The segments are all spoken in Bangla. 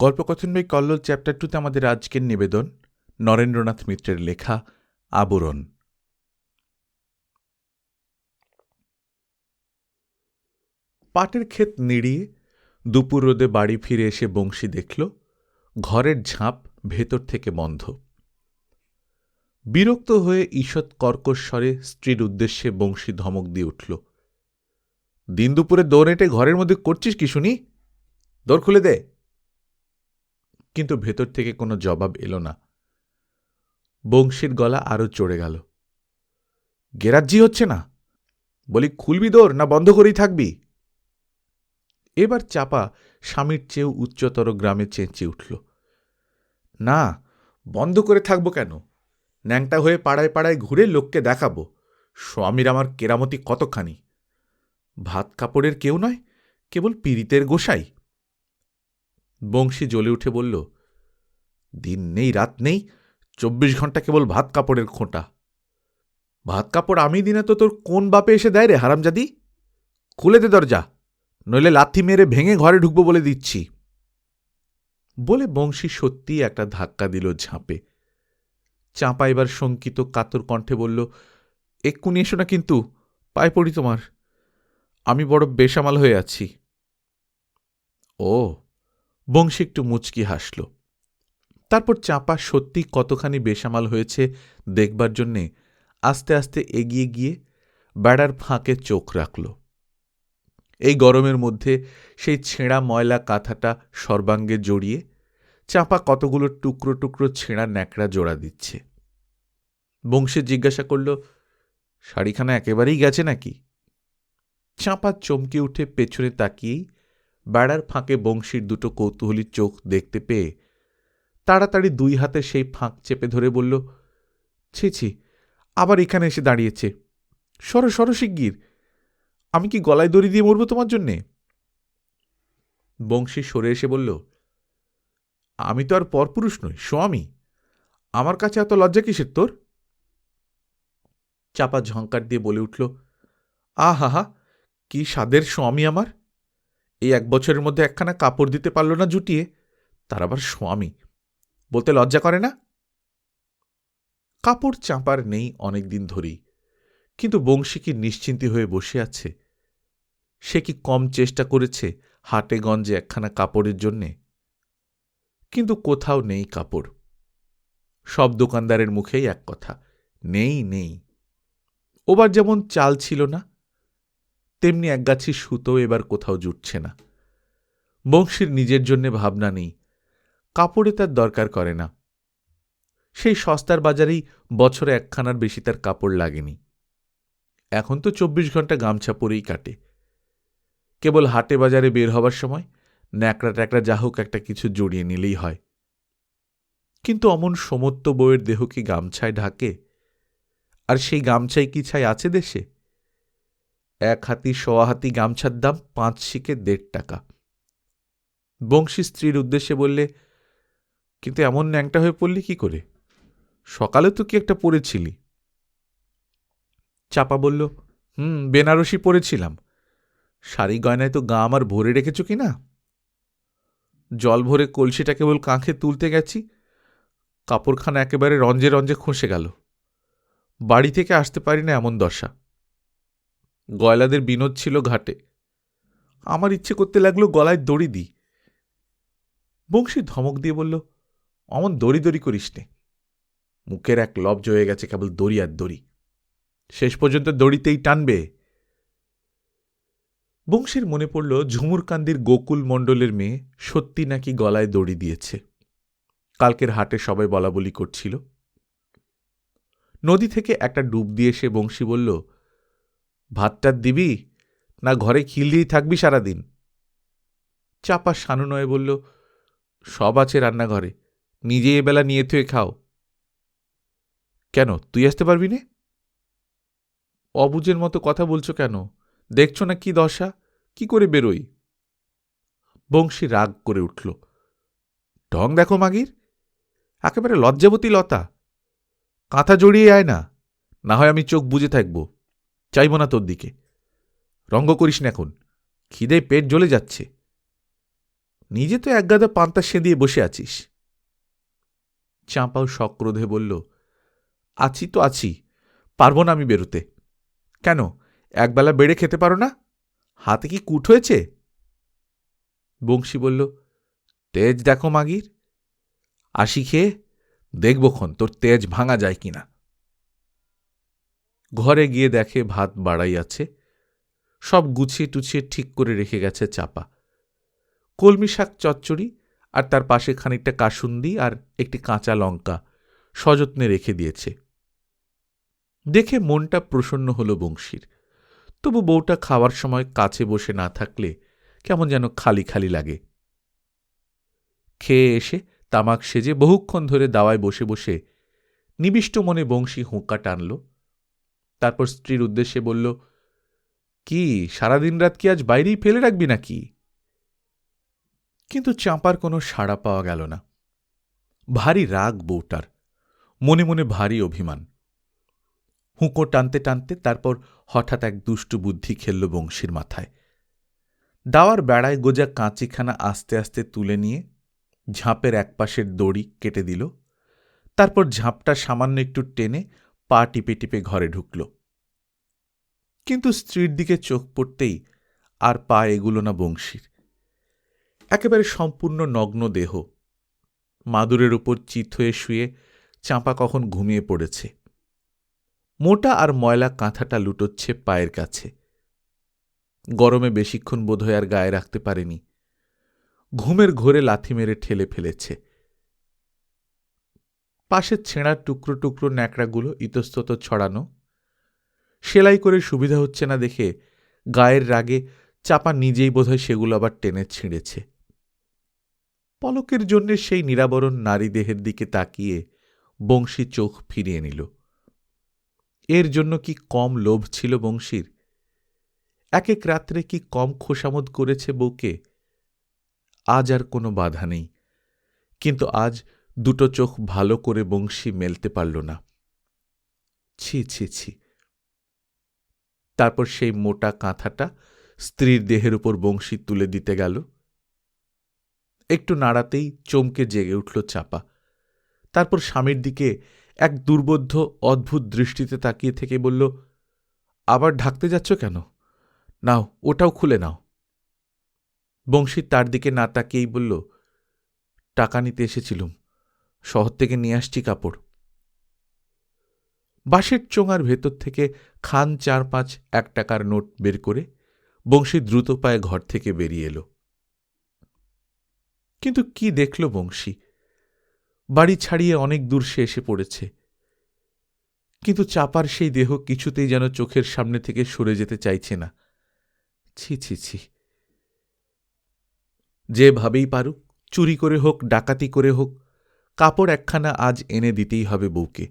গল্পকথনবই কল্লোল চ্যাপ্টার টুতে আমাদের আজকের নিবেদন নরেন্দ্রনাথ মিত্রের লেখা, আবরণ। পাটের ক্ষেত নিড়িয়ে দুপুর রোদে বাড়ি ফিরে এসে বংশী দেখল, ঘরের ঝাঁপ ভেতর থেকে বন্ধ। বিরক্ত হয়ে ঈষৎ কর্কশ্বরে স্ত্রীর উদ্দেশ্যে বংশী ধমক দিয়ে উঠল, দিন দুপুরে দৌড় ঘরের মধ্যে করছিস কি শুনি? দৌড় খুলে দে। কিন্তু ভেতর থেকে কোনো জবাব এলো না। বংশীর গলা আরও চড়ে গেল। গেরাজ্জি হচ্ছে না? বলি, খুলবি দোর না বন্ধ করেই থাকবি? এবার চাপা স্বামীর চেয়েও উচ্চতর গ্রামে চেঁচিয়ে উঠল। না, বন্ধ করে থাকব কেন? ন্যাংটা হয়ে পাড়ায় পাড়ায় ঘুরে লোককে দেখাবো। স্বামীর আমার কেরামতি কতখানি? ভাত কাপড়ের কেউ নয়, কেবল পীড়িতের গোসাই। বংশী জ্বলে উঠে বলল দিন নেই, রাত নেই, চব্বিশ ঘণ্টা কেবল ভাত কাপড়ের খোঁটা। ভাত কাপড় আমি দিনে তো তোর কোন বাপে এসে দেয় রে, হারামজাদি? খুলে দে দরজা, নইলে লাথি মেরে ভেঙে ঘরে ঢুকবো বলে দিচ্ছি। বলে বংশী সত্যিই একটা ধাক্কা দিল ঝাঁপে। চাঁপা এবার শঙ্কিত কাতর কণ্ঠে বলল, এক্ষুনি এসো না কিন্তু, পায়ে পড়ি তোমার। আমি বড় বেসামাল হয়ে আছি। ও, বংশী একটু মুচকি হাসল। তারপর চাঁপা সত্যি কতখানি বেসামাল হয়েছে দেখবার জন্যে আস্তে আস্তে এগিয়ে গিয়ে বেড়ার ফাঁকে চোখ রাখল। এই গরমের মধ্যে সেই ছেঁড়া ময়লা কাঁথাটা সর্বাঙ্গে জড়িয়ে চাঁপা কতগুলো টুকরো টুকরো ছেঁড়া ন্যাকড়া জোড়া দিচ্ছে। বংশে জিজ্ঞাসা করল, শাড়িখানা একেবারেই গেছে নাকি? চাঁপা চমকে উঠে পেছনে তাকিয়েই বেড়ার ফাঁকে বংশীর দুটো কৌতূহলী চোখ দেখতে পেয়ে তাড়াতাড়ি দুই হাতে সেই ফাঁক চেপে ধরে বলল, ছি ছি, আবার এখানে এসে দাঁড়িয়েছে। সর সর শিগগির। আমি কি গলায় দড়ি দিয়ে মরব তোমার জন্যে? বংশী সরে এসে বলল, আমি তো আর পরপুরুষ নই, স্বামী। আমার কাছে এত লজ্জা কিসের তোর? চাপা ঝঙ্কার দিয়ে বলে উঠল আহাহা কি স্বাদের স্বামী আমার। এই এক বছরের মধ্যে একখানা কাপড় দিতে পারল না জুটিয়ে, তার আবার স্বামী। বলতে লজ্জা করে না? কাপড় চাঁপার নেই অনেক দিন ধরেই, কিন্তু বংশী কি নিশ্চিন্তি হয়ে বসে আছে? সে কি কম চেষ্টা করেছে হাটে গঞ্জে একখানা কাপড়ের জন্যে? কিন্তু কোথাও নেই কাপড়। সব দোকানদারের মুখেই এক কথা, নেই নেই। ওবার যেমন চাল ছিল না, তেমনি একগাছি সুতো এবার কোথাও জুটছে না। বংশীর নিজের জন্যে ভাবনা নেই কাপড়ে তার দরকার করে না। সেই সস্তার বাজারেই বছরে একখানার বেশি তার কাপড় লাগেনি। এখন তো চব্বিশ ঘণ্টা গামছা পরেই কাটে। কেবল হাটে বাজারে বের হবার সময় ন্যাকড়া ট্যাকড়া যা হোক একটা কিছু জড়িয়ে নিলেই হয়। কিন্তু অমন সমত্ব বইয়ের দেহ কি গামছায় ঢাকে? আর সেই গামছায় কি ছাই আছে দেশে? এক হাতি সোয়া হাতি গামছার দাম পাঁচ শিকে দেড় টাকা। বংশী স্ত্রীর উদ্দেশ্যে বললে কিন্তু এমন ন্যাংটা হয়ে পড়লি কি করে? সকালে তো কি একটা পড়েছিলি? চাপা বলল, হুম, বেনারসি পরেছিলাম শাড়ি গয়নায় তো গা আমার ভরে রেখেছ কি না? জল ভরে কলসিটা কেবল কাঁখে তুলতে গেছি। কাপড়খানা একেবারে রঞ্জে রঞ্জে খসে গেল। বাড়ি থেকে আসতে পারি না এমন দশা। গয়লাদের বিনোদ ছিল ঘাটে। আমার ইচ্ছে করতে লাগল গলায় দড়ি দিই। বংশী ধমক দিয়ে বলল অমন দড়ি দড়ি করিস নে। মুখের এক লব্জ হয়ে গেছে কেবল দড়ি আর দড়ি। শেষ পর্যন্ত দড়িতেই টানবে। বংশীর মনে পড়ল ঝুমুরকান্দির গোকুল মণ্ডলের মেয়ে সত্যি নাকি গলায় দড়ি দিয়েছে। কালকের হাটে সবাই বলা বলি করছিল। নদী থেকে একটা ডুব দিয়ে সে বংশী বলল ভাতটার দিবি না ঘরে খিল দিয়েই থাকবি সারাদিন? চাপা সানুনয়ে বলল, সব আছে রান্নাঘরে। নিজে এবেলা নিয়ে থুয়ে খাও। কেন? তুই আসতে পারবি নে? অবুজের মতো কথা বলছো কেন? দেখছ না কি দশা? কি করে বেরোই? বংশী রাগ করে উঠল। ঢং দেখো মাগির। একেবারে লজ্জাবতী লতা। কাঁথা জড়িয়ে আয় না না হয় আমি চোখ বুঝে থাকব। চাইব না তোর দিকে। রঙ্গ করিস না এখন। খিদে পেট জ্বলে যাচ্ছে। নিজে তো একগাদা পান্তা সেঁদিয়ে বসে আছিস। চাঁপাও সক্রোধে বলল, আছি তো আছি, পারব না আমি বেরোতে। কেন, একবেলা বেড়ে খেতে পারো না? হাতে কি কুট হয়েছে? বংশী বলল, তেজ দেখো মাগির। আসি খেয়ে দেখবক্ষণ তোর তেজ ভাঙা যায় কিনা। ঘরে গিয়ে দেখে ভাত বাড়াই আছে, সব গুছিয়ে টুছিয়ে ঠিক করে রেখে গেছে চাপা। কলমি শাক চচ্চড়ি আর তার পাশে খানিকটা কাসুন্দি আর একটি কাঁচা লঙ্কা সযত্নে রেখে দিয়েছে। দেখে মনটা প্রসন্ন হলো বংশীর। তবু বউটা খাওয়ার সময় কাছে বসে না থাকলে কেমন যেন খালি খালি লাগে। খেয়ে এসে তামাক সেজে বহুক্ষণ ধরে দাওয়ায় বসে বসে নিবিষ্ট মনে বংশী হুঁকা টানল। তারপর স্ত্রীর উদ্দেশ্যে বলল, কি সারাদিন রাত কি আজ বাইরেই ফেলে রাখবি নাকি? কিন্তু চাঁপার কোনো সাড়া পাওয়া গেল না। ভারী রাগ বউটার, মনে মনে ভারী অভিমান। হুঁকো টানতে টানতে তারপর হঠাৎ এক দুষ্টু বুদ্ধি খেলল বংশীর মাথায়। দাওয়ার বেড়ায় গোজা কাঁচিখানা আস্তে আস্তে তুলে নিয়ে ঝাঁপের একপাশের দড়ি কেটে দিল। তারপর ঝাঁপটা সামান্য একটু টেনে পা টিপে টিপে ঘরে ঢুকল। কিন্তু স্ত্রীর দিকে চোখ পড়তেই আর পা এগুলো না বংশীর। একেবারে সম্পূর্ণ নগ্ন দেহ। মাদুরের উপর চিত হয়ে শুয়ে চাঁপা কখন ঘুমিয়ে পড়েছে। মোটা আর ময়লা কাঁথাটা লুটোচ্ছে পায়ের কাছে। গরমে বেশিক্ষণ বোধহয় আর গায়ে রাখতে পারেনি। ঘুমের ঘোরে লাথি মেরে ঠেলে ফেলেছে। পাশের ছেঁড়ার টুকরো টুকরো ন্যাকড়াগুলো ইতস্তত ছড়ানো। সেলাই করে সুবিধা হচ্ছে না দেখে গায়ের রাগে চাপা নিজেই বোধহয় সেগুলো আবার টেনে ছিঁড়েছে। পলকের জন্য সেই নিরাবরণ নারী দেহের দিকে তাকিয়ে বংশী চোখ ফিরিয়ে নিল। এর জন্য কি কম লোভ ছিল বংশীর? এক এক রাত্রে কি কম খোসামোদ করেছে বউকে? আজ আর কোনো বাধা নেই। কিন্তু আজ দুটো চোখ ভালো করে বংশী মেলতে পারল না। ছি ছি ছি। তারপর সেই মোটা কাঁথাটা স্ত্রীর দেহের উপর বংশী তুলে দিতে গেল। একটু নাড়াতেই চমকে জেগে উঠল চাপা। তারপর স্বামীর দিকে এক দুর্বোধ্য, অদ্ভুত দৃষ্টিতে তাকিয়ে থেকে বলল, আবার ঢাকতে যাচ্ছ কেন? নাও, ওটাও খুলে নাও। বংশী তার দিকে না তাকিয়েই বলল, টাকা নিতে এসেছিলুম, শহর থেকে নিয়ে আসছি কাপড়। বাঁশের চোঙার ভেতর থেকে খান চার পাঁচ এক টাকার নোট বের করে বংশী দ্রুত পায়ে ঘর থেকে বেরিয়ে এলো। কিন্তু কি দেখল বংশী? বাড়ি ছাড়িয়ে অনেক দূর সে এসে পড়েছে। কিন্তু চাপার সেই দেহ কিছুতেই যেন চোখের সামনে থেকে সরে যেতে চাইছে না। ছি ছি ছি। যেভাবেই পারুক, চুরি করে হোক, ডাকাতি করে হোক, কাপড় একখানা আজ এনে দিতেই হবে বউকে।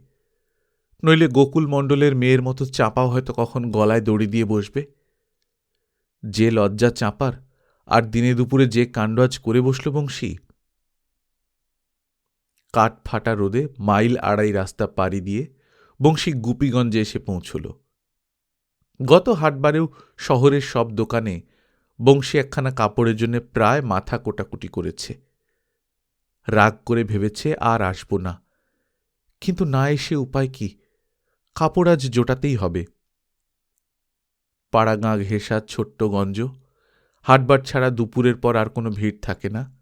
নইলে গোকুল মণ্ডলের মেয়ের মতো চাপাও হয়তো কখন গলায় দড়ি দিয়ে বসবে। যে লজ্জা চাপার আর দিনে দুপুরে যে কাণ্ড আজ করে বসল বংশী? কাঠ ফাটা রোদে মাইল আড়াই রাস্তা পাড়ি দিয়ে বংশী গুপিগঞ্জে এসে পৌঁছল। গত হাটবারেও শহরের সব দোকানে বংশী একখানা কাপড়ের জন্য প্রায় মাথা কোটাকুটি করেছে। রাগ করে ভেবেছে আর আসব না। কিন্তু না এসে উপায় কি? কাপড় আজ জোটাতেই হবে। পাড়াগাঁ ঘেঁষা ছোট্ট গঞ্জ হাটবার ছাড়া দুপুরের পর আর কোনো ভিড় থাকে না।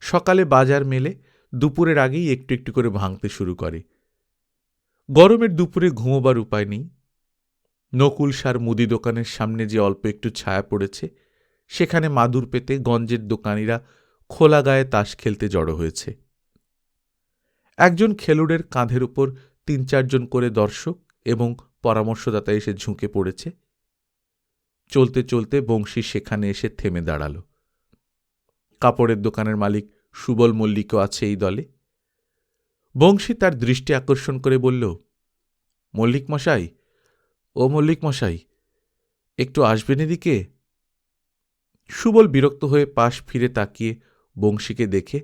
সকালে বাজার মেলে দুপুরের আগেই একটু একটু করে ভাঙতে শুরু করে। গরমের দুপুরে ঘুমোবার উপায় নেই। নকুল সার মুদি দোকানের সামনে যে অল্প একটু ছায়া পড়েছে, সেখানে মাদুর পেতে গঞ্জের দোকানিরা খোলা গায়ে তাস খেলতে জড়ো হয়েছে। একজন খেলুড়ের কাঁধের উপর তিন চারজন করে দর্শক এবং পরামর্শদাতা এসে ঝুঁকে পড়েছে। চলতে চলতে বংশী সেখানে এসে থেমে দাঁড়াল। কাপড়ের দোকানের মালিক সুবল মল্লিকও আছে এই দলে। বংশী তার দৃষ্টি আকর্ষণ করে বলল, মল্লিক মশাই, ও মল্লিক মশাই, একটু আসবেন এদিকে? সুবল বিরক্ত হয়ে পাশ ফিরে তাকিয়ে বংশীকে দেখে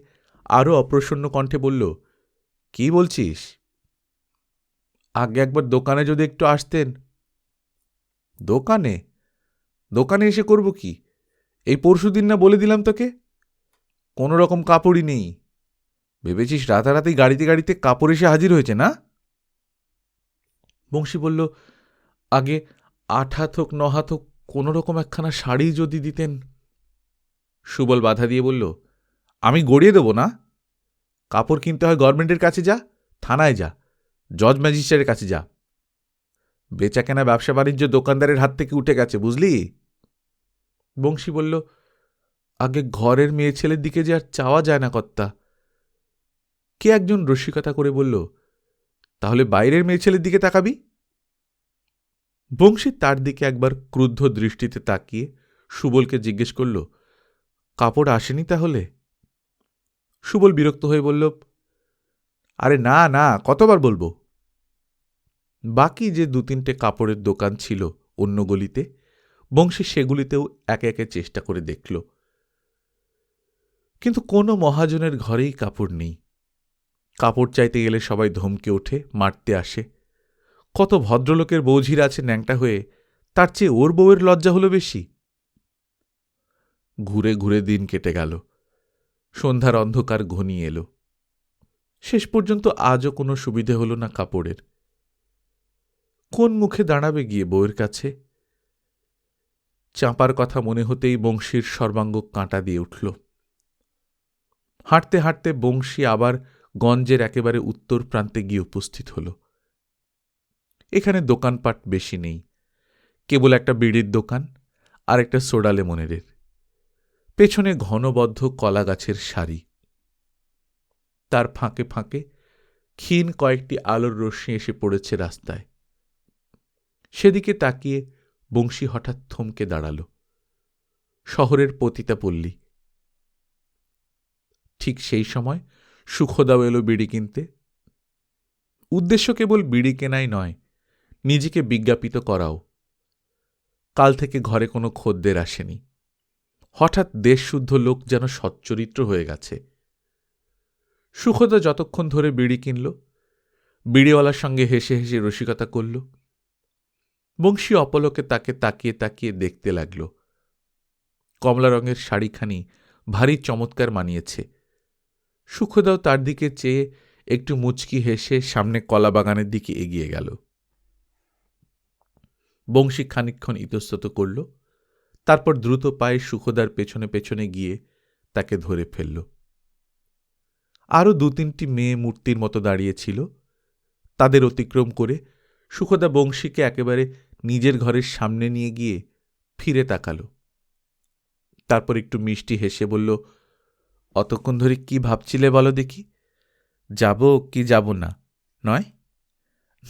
আরও অপ্রসন্ন কণ্ঠে বলল, কি বলছিস? আগে একবার দোকানে যদি একটু আসতেন। দোকানে? দোকানে এসে করব কি? এই পরশু দিন না বলে দিলাম তোকে? কোনো রকম কাপড়ই নেই। ভেবেছিস রাতারাতি গাড়িতে গাড়িতে কাপড় এসে হাজির হয়েছে না? বংশী বলল, আগে আট হাত হোক ন হাত হোক, কোনো রকম একখানা শাড়ি যদি দিতেন। সুবল বাধা দিয়ে বলল, আমি গড়িয়ে দেবো না। কাপড় কিনতে হয় গভর্নমেন্টের কাছে যা, থানায় যা, জজ ম্যাজিস্ট্রেটের কাছে যা। বেচাকেনা ব্যবসা বাণিজ্য দোকানদারের হাত থেকে উঠে গেছে, বুঝলি? বংশী বলল, আগে ঘরের মেয়ে ছেলের দিকে যে আর চাওয়া যায় না কর্তা। কে একজন রসিকতা করে বলল, তাহলে বাইরের মেয়ে ছেলের দিকে তাকাবি? বংশী তার দিকে একবার ক্রুদ্ধ দৃষ্টিতে তাকিয়ে সুবলকে জিজ্ঞেস করল, কাপড় আসেনি তাহলে? সুবল বিরক্ত হয়ে বলল, আরে না না, কতবার বলব? বাকি যে দু তিনটে কাপড়ের দোকান ছিল অন্য গলিতে বংশী সেগুলিতেও একে একে চেষ্টা করে দেখল। কিন্তু কোনো মহাজনের ঘরেই কাপড় নেই। কাপড় চাইতে গেলে সবাই ধমকে ওঠে, মারতে আসে। কত ভদ্রলোকের বৌঝির আছে ন্যাংটা হয়ে, তার চেয়ে ওর বউয়ের লজ্জা হলো বেশি। ঘুরে ঘুরে দিন কেটে গেল। সন্ধ্যার অন্ধকার ঘনিয়ে এলো। শেষ পর্যন্ত আজও কোনো সুবিধে হল না কাপড়ের। কোন মুখে দাঁড়াবে গিয়ে বউয়ের কাছে? চাঁপার কথা মনে হতেই বংশীর সর্বাঙ্গ কাঁটা দিয়ে উঠল। হাঁটতে হাঁটতে বংশী আবার গঞ্জের একেবারে উত্তর প্রান্তে গিয়ে উপস্থিত হল। এখানে দোকানপাট বেশি নেই, কেবল একটা বিড়ির দোকান আর একটা সোডালে লেমনেরের পেছনে ঘনবদ্ধ কলা গাছের সারি। তার ফাঁকে ফাঁকে ক্ষীণ কয়েকটি আলোর রশ্মি এসে পড়েছে রাস্তায়। সেদিকে তাকিয়ে বংশী হঠাৎ থমকে দাঁড়াল। শহরের পতিতা পল্লী। ঠিক সেই সময় সুখদাও এলো বিড়ি কিনতে। উদ্দেশ্য কেবল বিড়ি কেনাই নয়, নিজেকে বিজ্ঞাপিত করাও। কাল থেকে ঘরে কোনো খদ্দের আসেনি। হঠাৎ দেশশুদ্ধ লোক যেন সচ্চরিত্র হয়ে গেছে। সুখদা যতক্ষণ ধরে বিড়ি কিনল, বিড়িওয়ালার সঙ্গে হেসে হেসে রসিকতা করল। বংশী অপলকে তাকে তাকিয়ে তাকিয়ে দেখতে লাগল। কমলা রঙের শাড়িখানি ভারী চমৎকার মানিয়েছে। সুখদাও তার দিকে চেয়ে একটু মুচকি হেসে সামনে কলা বাগানের দিকে এগিয়ে গেল। বংশী খানিক্ষণ ইতস্তত করল, তারপর দ্রুত পায়ে সুখদার পেছনে পেছনে গিয়ে তাকে ধরে ফেলল। আরও দু তিনটি মেয়ে মূর্তির মতো দাঁড়িয়েছিল তাদের অতিক্রম করে সুখদা বংশীকে একেবারে নিজের ঘরের সামনে নিয়ে গিয়ে ফিরে তাকাল। তারপর একটু মিষ্টি হেসে বলল, অতক্ষণ ধরে কি ভাবছিলে বলো দেখি? যাব কি যাব না, নয়?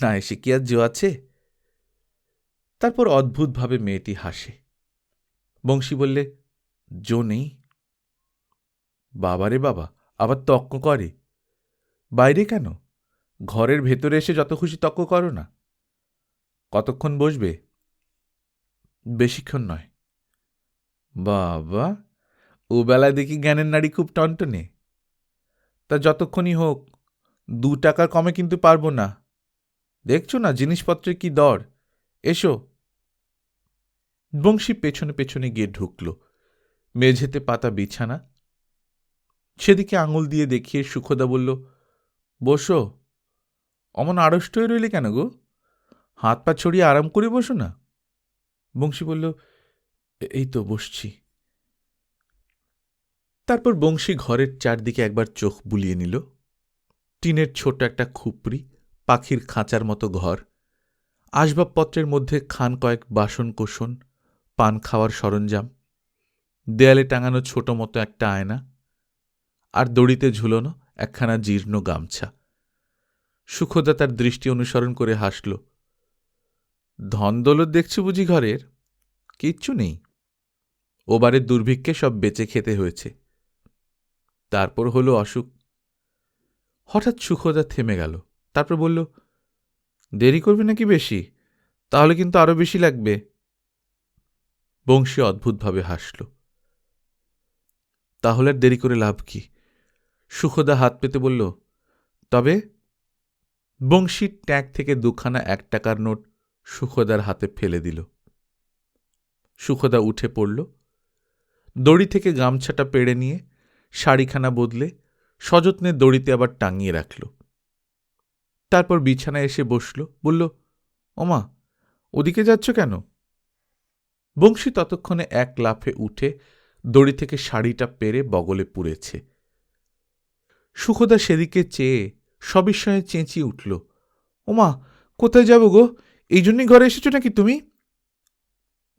না, এসে কি আর আছে? তারপর অদ্ভুতভাবে মেয়েটি হাসে। বংশী বললে, জো নেই। বাবারে বাবা, আবার তক্ক করে? বাইরে কেন? ঘরের ভেতরে এসে যত খুশি তক্ক করো না। কতক্ষণ বসবে? বেশিক্ষণ নয়। বাবা, ও বেলায় দেখি জ্ঞানের নারী খুব টনটনে। তা যতক্ষণই হোক, দু টাকার কমে কিন্তু পারব না। দেখছ না, জিনিসপত্রের কি দর? এসো। বংশী পেছনে পেছনে গিয়ে ঢুকল। মেঝেতে পাতা বিছানা। সেদিকে আঙুল দিয়ে দেখিয়ে সুখদা বলল, বসো। অমন আড়ষ্ট হয়ে রইলে কেন গো? হাত পা ছড়িয়ে আরাম করে বসো না। বংশী বলল এই তো বসছি। তারপর বংশী ঘরের চারদিকে একবার চোখ বুলিয়ে নিল। টিনের ছোট একটা খুপড়ি, পাখির খাঁচার মতো ঘর, আসবাবপত্রের মধ্যে খান কয়েক বাসন কোষণ, পান খাওয়ার সরঞ্জাম, দেয়ালে টাঙানো ছোট মতো একটা আয়না, আর দড়িতে ঝুলনো একখানা জীর্ণ গামছা। সুখদা তার দৃষ্টি অনুসরণ করে হাসল ধন দৌলত দেখছি বুঝি ঘরের? কিচ্ছু নেই। ওবারের দুর্ভিক্ষে সব বেঁচে খেতে হয়েছে। তারপর হলো অসুখ। হঠাৎ সুখদা থেমে গেল। তারপর বলল, দেরি করবে নাকি বেশি? তাহলে কিন্তু আরও বেশি লাগবে। বংশী অদ্ভুতভাবে হাসল। তাহলে আর দেরি করে লাভ কি? সুখদা হাত পেতে বলল, তবে? বংশীর ট্যাগ থেকে দুখানা এক টাকার নোট সুখদার হাতে ফেলে দিল। সুখদা উঠে পড়ল। দড়ি থেকে গামছাটা পেড়ে নিয়ে শাড়িখানা বদলে সযত্নে দড়িতে আবার টাঙিয়ে রাখল। তারপর বিছানায় এসে বসল, বলল, ওমা, ওদিকে যাচ্ছ কেন? বংশী ততক্ষণে এক লাফে উঠে দড়ি থেকে শাড়িটা পেরে বগলে পুড়েছে। সুখদা সেদিকে চেয়ে সবিস্ময়ে চেঁচিয়ে উঠল, ওমা, কোথায় যাব গো? এই জন্যই ঘরে এসেছ নাকি তুমি?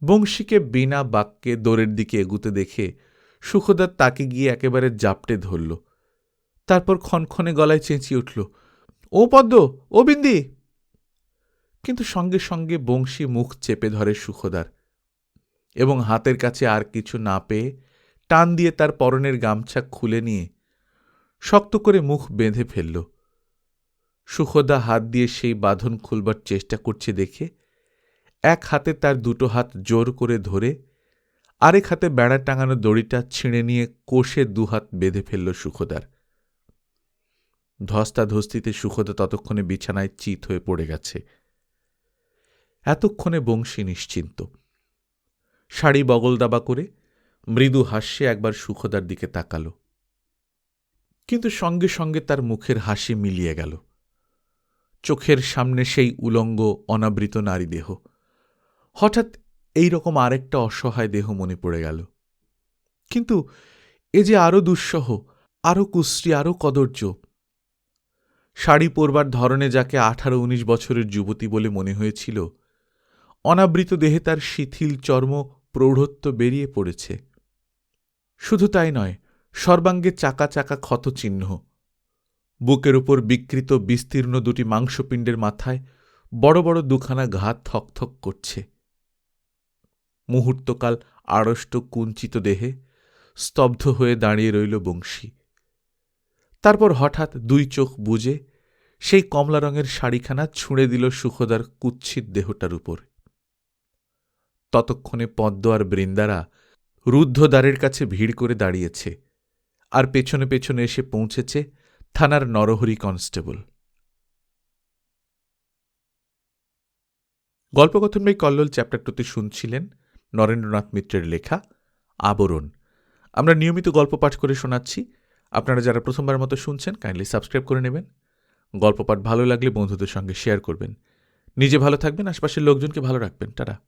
বংশীকে বিনা বাক্যে দোরের দিকে এগুতে দেখে সুখদার তাকে গিয়ে একেবারে জাপটে ধরল। তারপর ক্ষণক্ষণে গলায় চেঁচিয়ে উঠল, ও পদ্ম, ও বিন্দি! কিন্তু সঙ্গে সঙ্গে বংশী মুখ চেপে ধরে সুখদার এবং হাতের কাছে আর কিছু না পেয়ে টান দিয়ে তার পরনের গামছা খুলে নিয়ে শক্ত করে মুখ বেঁধে ফেলল। সুখদা হাত দিয়ে সেই বাঁধন খুলবার চেষ্টা করছে দেখে, এক হাতে তার দুটো হাত জোর করে ধরে, আরেক হাতে বেড়া টাঙানো দড়িটা ছিঁড়ে নিয়ে কোষে দুহাত বেঁধে ফেলল সুখদার। ধস্তাধস্তিতে সুখদা ততক্ষণে বিছানায় চিত হয়ে পড়ে গেছে। এতক্ষণে বংশী নিশ্চিন্ত। শাড়ি বগল দাবা করে মৃদু হাস্যে একবার সুখদার দিকে তাকাল। কিন্তু সঙ্গে সঙ্গে তার মুখের হাসি মিলিয়ে গেল। চোখের সামনে সেই উলঙ্গ, অনাবৃত নারী দেহ। হঠাৎ এই রকম আরেকটা অসহায় দেহ মনে পড়ে গেল। কিন্তু এ যে আরও দুঃসহ আরও কুশ্রী আরও কদর্য। শাড়ি পরবার ধরনে যাকে আঠারো উনিশ বছরের যুবতী বলে মনে হয়েছিল, অনাবৃত দেহে তার শিথিল চর্ম প্রৌঢ়ত্ব বেরিয়ে পড়েছে। শুধু তাই নয়, সর্বাঙ্গে চাকা চাকা ক্ষতচিহ্ন। বুকের উপর বিকৃত বিস্তীর্ণ দুটি মাংসপিণ্ডের মাথায় বড় বড় দুখানা ঘাত থকথক করছে। মুহূর্তকাল আড়ষ্ট কুঞ্চিত দেহে স্তব্ধ হয়ে দাঁড়িয়ে রইল বংশী। তারপর হঠাৎ দুই চোখ বুজে সেই কমলা রঙের শাড়িখানা ছুঁড়ে দিল সুখদার কুচ্ছিত দেহটার উপর। ততক্ষণে পদ্ম আর বৃন্দারা রুদ্ধদ্বারের কাছে ভিড় করে দাঁড়িয়েছে আর পেছনে পেছনে এসে পৌঁছেছে থানার নরহরি কনস্টেবল। গল্পকথন বাই কল্লোল চ্যাপ্টারটিতে শুনছিলেন নরেন্দ্রনাথ মিত্রের লেখা আবরণ। আমরা নিয়মিত গল্প পাঠ করে শোনাচ্ছি। আপনারা যারা প্রথমবার মতো শুনছেন কাইন্ডলি সাবস্ক্রাইব করে নেবেন। গল্প পাঠ ভালো লাগলে বন্ধুদের সঙ্গে শেয়ার করবেন। নিজে ভালো থাকবেন, আশপাশের লোকজনকে ভালো রাখবেন। তারা